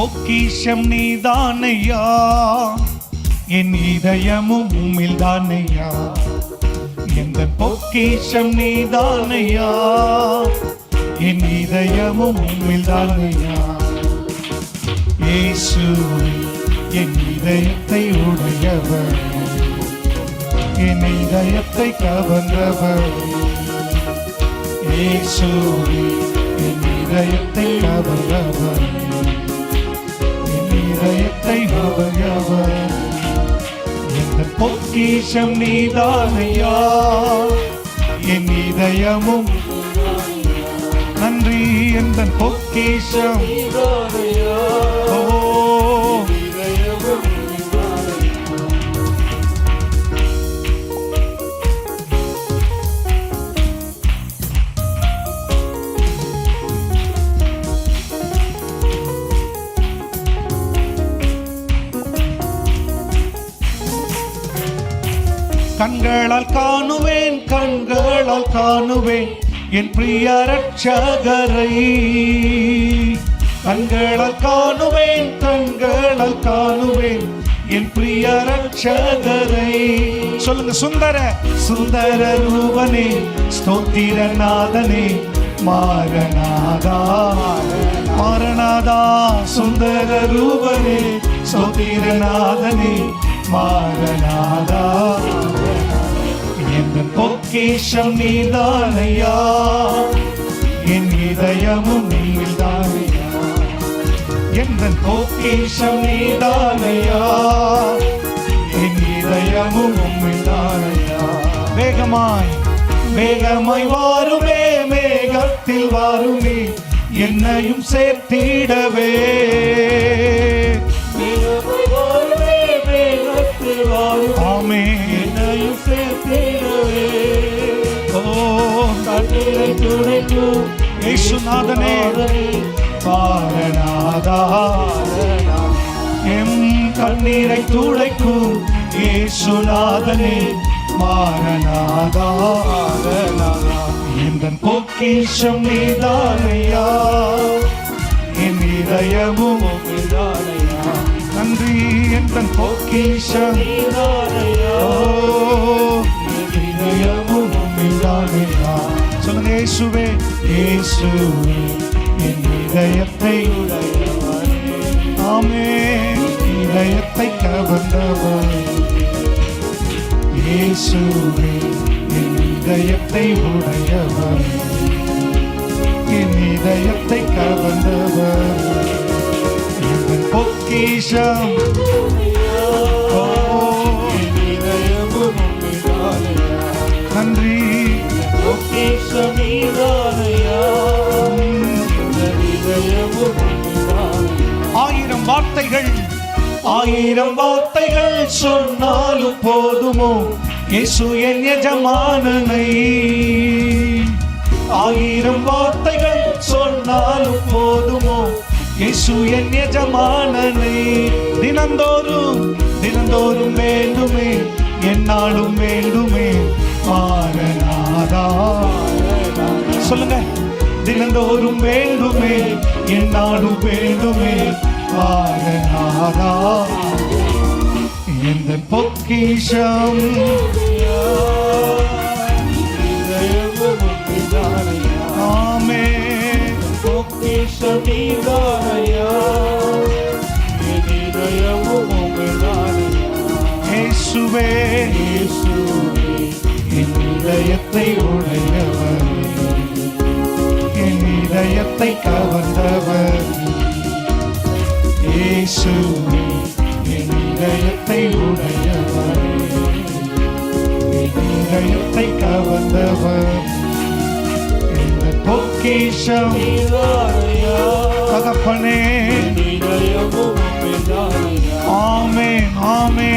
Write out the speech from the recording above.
பொக்கிஷம் நீதானையா? என் இதயமும் உம்மில் தானையா? எந்த பொக்கிஷம் நீதானையா? என் இதயமும் உம்மில் தானையா? என் இதயத்தை உடையவர். என் இதயத்தை கவர்ந்தவர். இயேசு என் இதயத்தை கவர்ந்தவர். என் இதயத்தை கவர்ந்தவர் எந்த பொக்கிஷம் நீதானையா? என் இதயமும் நன்றி எந்த பொக்கிஷம்? நீதானையா? கண்களால் காணுவேன் கண்களால் காணுவேன். என் பிரிய ரட்சகரை கண்களால் காணுவேன் கண்களால் காணுவேன். என் பிரிய ரட்சகரை சொல்லுங்க சுந்தர. சுந்தர ரூபனே ஸ்தோத்திரநாதனே மாரநாதா மாரநாதா சுந்தர ரூபனே ஸ்தோத்திரநாதனே மாரநாதா என் பொக்கிஷம் நீதானையா? என் இதயமும் நீதானையா? என் பொக்கிஷம் நீதானையா? என் இதயமும் உம்மிதானையா வேகமாய் வேகமாய் வாருமே மேகத்தில் வாருமே என்னையும் சேர்த்திடவே. ஆமே ஓ இயேசுநாதனே பாரநாதா எம் கண்ணீரை துடைக்கும் இயேசுநாதனே மாரநாதா எந்த பொக்கிஷம் நீதானையா என் இதயமும் நன்றி எந்த பொக்கிஷம் நீதானையா இயேசுவே என் இதயத்தை ஆமே இதயத்தை கவர்ந்தவர் இயேசுவே என் இதயத்தை உடையவர் என் இதயத்தை கவர்ந்தவர் என் பொக்கிஷம் வார்த்தைகள். ஆயிரம் வார்த்தைகள் சொன்னாலும் போதுமோ? இயேசு என் எஜமானனை. ஆயிரம் வார்த்தைகள் சொன்னாலும் போதுமோ? இயேசு என் எஜமானனை. தினந்தோறும் தினந்தோறும் வேண்டுமே. என்னாலும் வேண்டுமே. மாறனாதா சொல்லுங்க. தினந்தோறும் வேண்டுமே. என்னாலும் வேண்டுமே. மாறனாதா எந்த பொக்கிஷம். ஆமே. இயேசுவே என் இதயத்தை உடையவர். என் இதயத்தை கவர்ந்தவர். இயேசு என் இதயத்தை உடையவர். என் இதயத்தை கவர்ந்தவர். இந்த பொக்கிஷம் தகப்பனே. ஆமே ஆமே